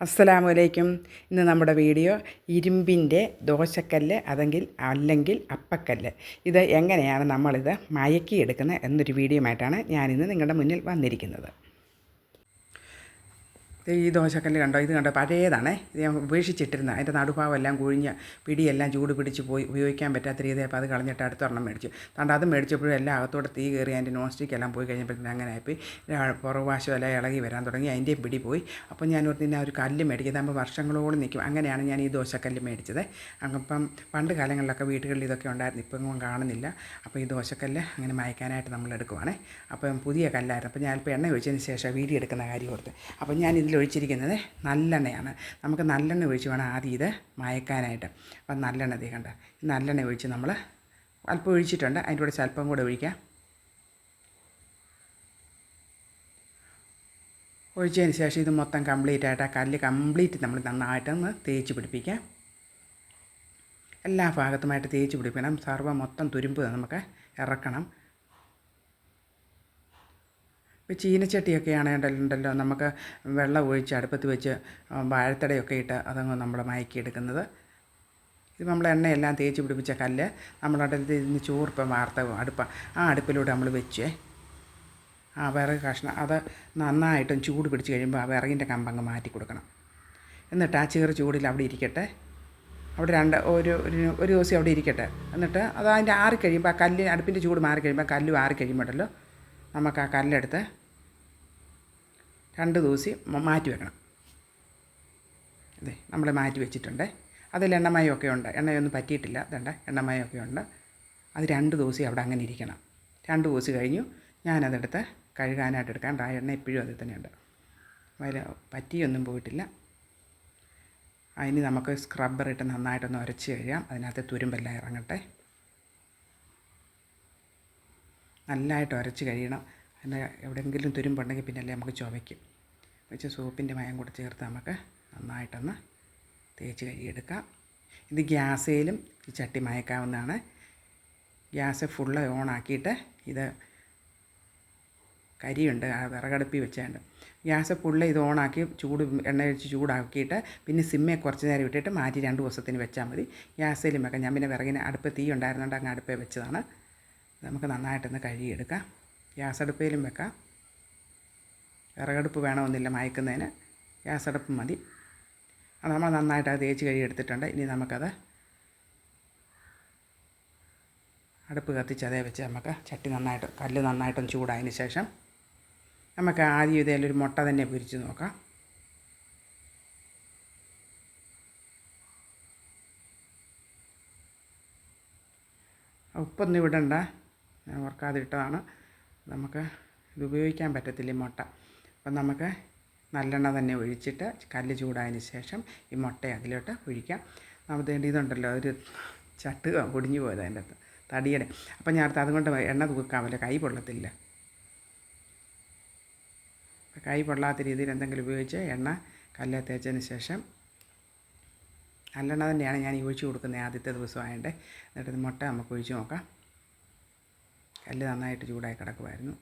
അസ്സലാമു അലൈക്കും ഇന്ന് നമ്മുടെ വീഡിയോ ഇരുമ്പിന്റെ ദോശക്കല്ല് അതെങ്കിൽ അല്ലെങ്കിൽ അപ്പക്കല്ല്. ഇത് എങ്ങനെയാണ് നമ്മളിത് മയക്കിയെടുക്കുന്നത് എന്നൊരു വീഡിയോ ആയിട്ടാണ് ഞാനിന്ന് നിങ്ങളുടെ മുന്നിൽ വന്നിരിക്കുന്നത്. ഈ ദോശക്കല്ല് കണ്ടോ? ഇത് കണ്ടോ? പഴയതാണേ. ഇത് ഞാൻ ഉപേക്ഷിച്ചിട്ടിരുന്ന. അതിന്റെ നടുഭാവെല്ലാം കുഴിഞ്ഞ് പിടിയെല്ലാം ചൂട് പിടിച്ച് പോയി ഉപയോഗിക്കാൻ പറ്റാത്ത രീതി അപ്പോൾ അത് കളഞ്ഞിട്ട് അടുത്തൊരെണ്ണം മേടിച്ചു. അതുകൊണ്ട് അത് മേടിച്ചപ്പോഴും എല്ലാം അകത്തോടെ തീ കയറി അതിന്റെ നോൺ സ്റ്റിക്ക് എല്ലാം പോയി കഴിഞ്ഞപ്പോഴത്തേന് അങ്ങനെ ആയിപ്പോയി. പുറകുവാശം എല്ലാം ഇളകി വരാൻ തുടങ്ങി. അതിന്റെയും പിടി പോയി. അപ്പോൾ ഞാൻ ഒരു ഒരു കല്ല് മേടിക്കുന്നത് നമ്മൾ വർഷങ്ങളോളം നിൽക്കും. അങ്ങനെയാണ് ഞാൻ ഈ ദോശക്കല്ല് മേടിച്ചത്. അപ്പം പണ്ട് കാലങ്ങളിലൊക്കെ വീടുകളിൽ ഇതൊക്കെ ഉണ്ടായിരുന്നു. ഇപ്പം ഒന്നും കാണുന്നില്ല. അപ്പോൾ ഈ ദോശക്കല്ല് അങ്ങനെ മയക്കാനായിട്ട് നമ്മൾ എടുക്കുവാണേ. അപ്പം പുതിയ കല്ലായിരുന്നു. അപ്പോൾ ഞാനിപ്പോൾ എണ്ണ ഒഴിച്ചതിന് ശേഷം വീടി എടുക്കുന്ന കാര്യം ഓർത്ത്. അപ്പോൾ ഞാൻ ഇതിൽ ഒഴിച്ചിരിക്കുന്നത് നല്ലെണ്ണയാണ്. നമുക്ക് നല്ലെണ്ണ ഒഴിച്ച് വേണം ആദ്യം ഇത് മയക്കാനായിട്ട്. അപ്പം നല്ലെണ്ണ തീ കണ്ട ഈ നല്ലെണ്ണ ഒഴിച്ച് നമ്മൾ അല്പം ഒഴിച്ചിട്ടുണ്ട്. അതിന്റെ കൂടെ സ്വല്പം കൂടെ ഒഴിക്കാം. ഒഴിച്ചതിന് ശേഷം ഇത് മൊത്തം കംപ്ലീറ്റ് ആയിട്ട് ആ കല്ല് കംപ്ലീറ്റ് നമ്മൾ നന്നായിട്ടൊന്ന് തേച്ച് പിടിപ്പിക്കാം. എല്ലാ ഭാഗത്തുമായിട്ട് തേച്ച് പിടിപ്പിക്കണം. സർവ മൊത്തം തുരുമ്പ് നമുക്ക് ഇറക്കണം. ഇപ്പോൾ ചീനച്ചട്ടിയൊക്കെ ആണെന്നുണ്ടല്ലോ നമുക്ക് വെള്ളം ഒഴിച്ച് അടുപ്പത്ത് വെച്ച് വാഴത്തടയൊക്കെ ഇട്ട് അതങ്ങ് നമ്മൾ മയക്കിയെടുക്കുന്നത്. ഇത് നമ്മൾ എണ്ണയെല്ലാം തേച്ച് പിടിപ്പിച്ച കല്ല് നമ്മളവിടെ ഇതിന് ചോറിപ്പം വാർത്ത അടുപ്പ ആ അടുപ്പിലൂടെ നമ്മൾ വെച്ചേ. ആ വിറക് കഷ്ണം അത് നന്നായിട്ടും ചൂട് പിടിച്ച് കഴിയുമ്പോൾ ആ വിറകിന്റെ കമ്പങ്ങ് മാറ്റി കൊടുക്കണം. എന്നിട്ട് ആ ചെറു ചൂടിൽ അവിടെ ഇരിക്കട്ടെ. അവിടെ രണ്ട് ഒരു ഒരു ദിവസം അവിടെ ഇരിക്കട്ടെ. എന്നിട്ട് അത് അതിന്റെ ആറി കഴിയുമ്പോൾ ആ കല്ല് അടുപ്പിന്റെ ചൂട് മാറി കഴിയുമ്പോൾ ആ കല്ല് ആറി നമുക്ക് ആ കല്ലെടുത്ത് രണ്ട് ദിവസം മാറ്റി വെക്കണം. അതെ നമ്മൾ മാറ്റി വെച്ചിട്ടുണ്ട്. അതിൽ എണ്ണമയമൊക്കെ ഉണ്ട്. എണ്ണയൊന്നും പറ്റിയിട്ടില്ല. അതുണ്ട് എണ്ണമയമൊക്കെ ഉണ്ട്. അത് രണ്ട് ദിവസം അവിടെ അങ്ങനെ ഇരിക്കണം. രണ്ട് ദിവസം കഴിഞ്ഞു. ഞാനതെടുത്ത് കഴുകാനായിട്ട് എടുക്കാൻ ആ എണ്ണ ഇപ്പോഴും അതിൽ തന്നെയുണ്ട്. അതിൽ പറ്റിയൊന്നും പോയിട്ടില്ല. അതിന് നമുക്ക് സ്ക്രബ്ബർ ഇട്ട് നന്നായിട്ടൊന്ന് ഉരച്ച് കഴിയാം. അതിനകത്ത് തുരുമ്പെല്ലാം ഇറങ്ങട്ടെ. നല്ലതായിട്ട് ഉരച്ച് കഴിയണം. അതിന്റെ എവിടെയെങ്കിലും തുരുമ്പുണ്ടെങ്കിൽ പിന്നല്ലേ നമുക്ക് ചുവയ്ക്കും. വെച്ച് സോപ്പിന്റെ മയം കൂടെ ചേർത്ത് നമുക്ക് നന്നായിട്ടൊന്ന് തേച്ച് കഴുകിയെടുക്കാം. ഇത് ഗ്യാസേലും ഈ ചട്ടി മയക്കാവുന്നതാണ്. ഗ്യാസ് ഫുള്ള് ഓണാക്കിയിട്ട് ഇത് കരിയുണ്ട് വിറകടുപ്പി വെച്ചാണ്ട്. ഗ്യാസ് ഫുള്ള് ഇത് ഓണാക്കി ചൂട് എണ്ണ ഒഴിച്ച് ചൂടാക്കിയിട്ട് പിന്നെ സിമ്മെ കുറച്ച് നേരം ഇട്ടിട്ട് മാറ്റി രണ്ട് ദിവസത്തിന് വെച്ചാൽ മതി. ഗ്യാസേലും വെക്കാം. ഞാൻ പിന്നെ വിറകിന് അടുപ്പ് തീ ഉണ്ടായിരുന്നുകൊണ്ട് അങ്ങ് അടുപ്പേ വെച്ചതാണ്. നമുക്ക് നന്നായിട്ടൊന്ന് കഴുകിയെടുക്കാം. ഗ്യാസ് അടുപ്പയിലും വെക്കാം. വിറകടുപ്പ് വേണമെന്നില്ല മയക്കുന്നതിന്. ഗ്യാസ് അടുപ്പ് മതി. അത് നമ്മൾ നന്നായിട്ട് അത് തേച്ച് കഴുകിയെടുത്തിട്ടുണ്ട്. ഇനി നമുക്കത് അടുപ്പ് കത്തിച്ച് അതേ വെച്ച് നമുക്ക് ചട്ടി നന്നായിട്ട് കല്ല് നന്നായിട്ടൊന്ന് ചൂടായതിന് ശേഷം നമുക്ക് ആദ്യം ഇതേലൊരു മുട്ട തന്നെ പൊരിച്ച് നോക്കാം. ഉപ്പൊന്നും ഇടണ്ട. ഞാൻ ഓർക്കാതെ ഇട്ടതാണ്. നമുക്ക് ഇത് ഉപയോഗിക്കാൻ പറ്റത്തില്ല ഈ മുട്ട. അപ്പം നമുക്ക് നല്ലെണ്ണ തന്നെ ഒഴിച്ചിട്ട് കല്ല് ചൂടായതിന് ശേഷം ഈ മുട്ട അതിലോട്ട് ഒഴിക്കാം. നമുക്ക് ഇതുണ്ടല്ലോ ഒരു ചട്ട് പൊടിഞ്ഞു പോയത് അതിന്റെ അകത്ത്. തടിയുടെ. അപ്പം ഞാൻ അടുത്ത് അതുകൊണ്ട് എണ്ണ തൂക്കാമല്ലോ കൈ പൊള്ളത്തില്ല. കൈ പൊള്ളാത്ത രീതിയിൽ എന്തെങ്കിലും ഉപയോഗിച്ച് എണ്ണ കല്ല് തേച്ചതിന് ശേഷം നല്ലെണ്ണ തന്നെയാണ് ഞാൻ ഒഴിച്ചു കൊടുക്കുന്നത് ആദ്യത്തെ ദിവസമായതുകൊണ്ട് എന്നിട്ട് മുട്ട നമുക്ക് ഒഴിച്ചു നോക്കാം. കല്ല് നന്നായിട്ട് ചൂടായി കിടക്കുമായിരുന്നു.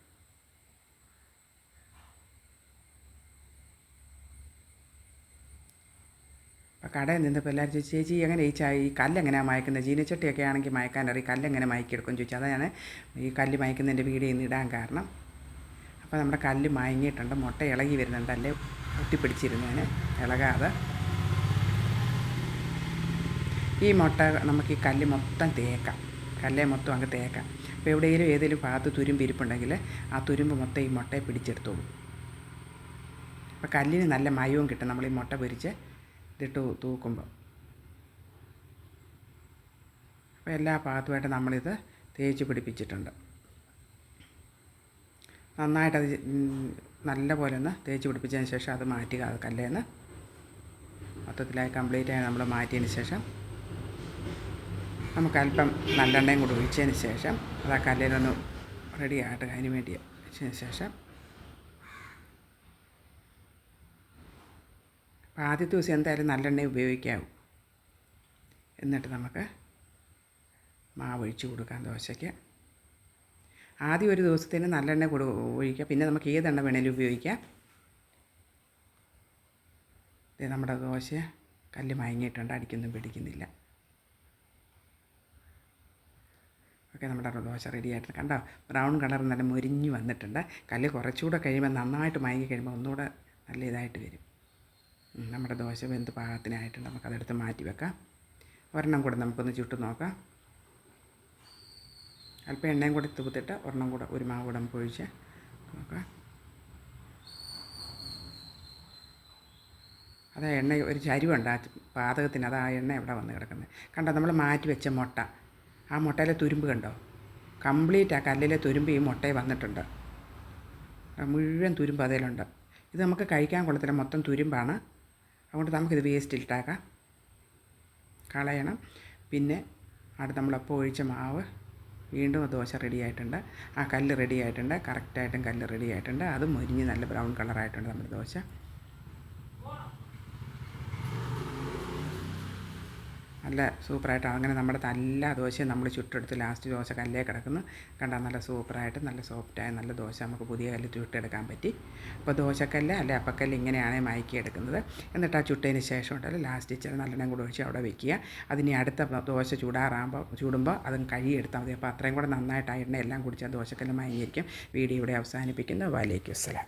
അപ്പോൾ കടയിൽ നിന്നപ്പോൾ എല്ലാവരും ചോദിച്ചു ചേച്ചി എങ്ങനെ ഈ ഈ കല്ലെങ്ങനെയാണ് മയക്കുന്നത് ചീനച്ചട്ടിയൊക്കെ ആണെങ്കിൽ മയക്കാൻ അറിയും. കല്ലെങ്ങനെ മയക്കിയെടുക്കും? ചോദിച്ചു. അതാണ് ഈ കല്ല് മയക്കുന്നതിന്റെ വീഡിയോ ഇന്ന് ഇടാൻ കാരണം. അപ്പോൾ നമ്മുടെ കല്ല് മയങ്ങിയിട്ടുണ്ട്. മുട്ട ഇളകി വരുന്നുണ്ട്. അല്ലേ ഒട്ടിപ്പിടിച്ചിരുന്നതിന് ഇളകാതെ. ഈ മുട്ട നമുക്ക് ഈ കല്ല് മൊത്തം തേക്കാം. കല്ലേ മൊത്തം അങ്ങ് തേക്കാം. അപ്പോൾ എവിടെയെങ്കിലും ഏതെങ്കിലും ഭാഗത്ത് തുരുമ്പ് ഇരിപ്പുണ്ടെങ്കിൽ ആ തുരുമ്പ് മൊത്തം ഈ മുട്ടയെ പിടിച്ചെടുത്തോളൂ. അപ്പോൾ കല്ലിന് നല്ല മയവും കിട്ടും. നമ്മൾ ഈ മുട്ട പൊരിച്ച് ഇതിട്ട് തൂക്കുമ്പോൾ അപ്പോൾ എല്ലാ ഭാഗത്തുമായിട്ട് നമ്മളിത് തേച്ച് പിടിപ്പിച്ചിട്ടുണ്ട്. നന്നായിട്ടത് നല്ല പോലെ ഒന്ന് തേച്ച് പിടിപ്പിച്ചതിന് ശേഷം അത് മാറ്റുക അത് കല്ലേന്ന്. മൊത്തത്തിലായി കംപ്ലീറ്റ് ആയി നമ്മൾ മാറ്റിയതിന് ശേഷം നമുക്ക് അല്പം നല്ലെണ്ണയും കൂടി ഒഴിച്ചതിന് ശേഷം അത് ആ കല്ലിലൊന്ന് റെഡി ആകട്ടെ. അതിന് വേണ്ടി വെച്ചതിന് ശേഷം അപ്പോൾ ആദ്യത്തെ ദിവസം എന്തായാലും നല്ലെണ്ണ ഉപയോഗിക്കാവൂ എന്നിട്ട് നമുക്ക് മാവ് ഒഴിച്ച് കൊടുക്കാം ദോശയ്ക്ക്. ആദ്യം ഒരു ദിവസത്തിന് നല്ലെണ്ണ കൊടു ഒഴിക്കുക പിന്നെ നമുക്ക് ഏതെണ്ണ വേണേലും ഉപയോഗിക്കാം. നമ്മുടെ ദോശ കല്ല് മയങ്ങിയിട്ടുണ്ട്. അടിക്കൊന്നും പിടിക്കുന്നില്ല. ഓക്കെ നമ്മുടെ ദോശ റെഡി ആയിട്ടുണ്ട്. കണ്ടോ? ബ്രൗൺ കളർ നല്ല മുരിഞ്ഞ് വന്നിട്ടുണ്ട്. കല്ല് കുറച്ചുകൂടെ കഴിയുമ്പോൾ നന്നായിട്ട് മയങ്ങി കഴിയുമ്പോൾ ഒന്നുകൂടെ നല്ല ഇതായിട്ട് വരും. നമ്മുടെ ദോശ വെന്ത് പാകത്തിനായിട്ടുണ്ട്. നമുക്കതെടുത്ത് മാറ്റി വെക്കാം. ഒരെണ്ണം കൂടെ നമുക്കൊന്ന് ചുട്ട് നോക്കാം. അല്പം എണ്ണയും കൂടെ തൂത്തിട്ട് ഒരെണ്ണം കൂടെ ഒരു മാവ് കൂടെ നമുക്ക് ഒഴിച്ച് നോക്കാം. അത് എണ്ണ ഒരു ചരിവുണ്ട് ആ പാതകത്തിന്. അത് എണ്ണ എവിടെ വന്ന് കിടക്കുന്നത്. കണ്ടോ? നമ്മൾ മാറ്റി വെച്ച മുട്ട. ആ മുട്ടയിലെ തുരുമ്പ് കണ്ടോ? കംപ്ലീറ്റ് ആ കല്ലിലെ തുരുമ്പ് ഈ മുട്ടയിൽ വന്നിട്ടുണ്ട്. മുഴുവൻ തുരുമ്പ് അതിലുണ്ട്. ഇത് നമുക്ക് കഴിക്കാൻ കൊള്ളത്തില്ല. മൊത്തം തുരുമ്പാണ്. അതുകൊണ്ട് നമുക്കിത് വേസ്റ്റ് ഇട്ടാക്കാം. കളയണം. പിന്നെ അടുത്ത് നമ്മളപ്പോൾ ഒഴിച്ച മാവ് വീണ്ടും ദോശ റെഡി ആയിട്ടുണ്ട്. ആ കല്ല് റെഡി ആയിട്ടുണ്ട്. കറക്റ്റായിട്ടും കല്ല് റെഡി ആയിട്ടുണ്ട്. അത് മുരിഞ്ഞ് നല്ല ബ്രൗൺ കളറായിട്ടുണ്ട് നമ്മുടെ ദോശ. നല്ല സൂപ്പറായിട്ട് അങ്ങനെ നമ്മുടെ എല്ലാ ദോശയും നമ്മൾ ചുട്ടെടുത്ത് ലാസ്റ്റ് ദോശ കല്ലേ കിടക്കുന്നു. കണ്ടാൽ നല്ല സൂപ്പറായിട്ട് നല്ല സോഫ്റ്റായ നല്ല ദോശ നമുക്ക് പുതിയ കല്ല് ചുട്ടെടുക്കാൻ പറ്റി. അപ്പോൾ ദോശക്കല്ല് അല്ലെ അപ്പക്കല്ല് ഇങ്ങനെയാണ് മയക്കി എടുക്കുന്നത്. എന്നിട്ട് ആ ചുട്ടതിന് ശേഷം ഉണ്ടല്ലോ ലാസ്റ്റ് ഇച്ചിരി നല്ലെണ്ണം കൂടെ ഒഴിച്ച് അവിടെ വെക്കുക. അതിനി അടുത്ത ദോശ ചൂടാറാകുമ്പോൾ ചൂടുമ്പോൾ അതും കഴുകിയെടുത്താൽ മതി. അപ്പോൾ അത്രയും കൂടെ നന്നായിട്ട് ആ എണ്ണ എല്ലാം കുടിച്ചാൽ ദോശക്കല്ല് മയങ്ങിയിരിക്കും. വീഡിയോ ഇവിടെ അവസാനിപ്പിക്കുന്നു. വാലേക്കും അസ്സലാം.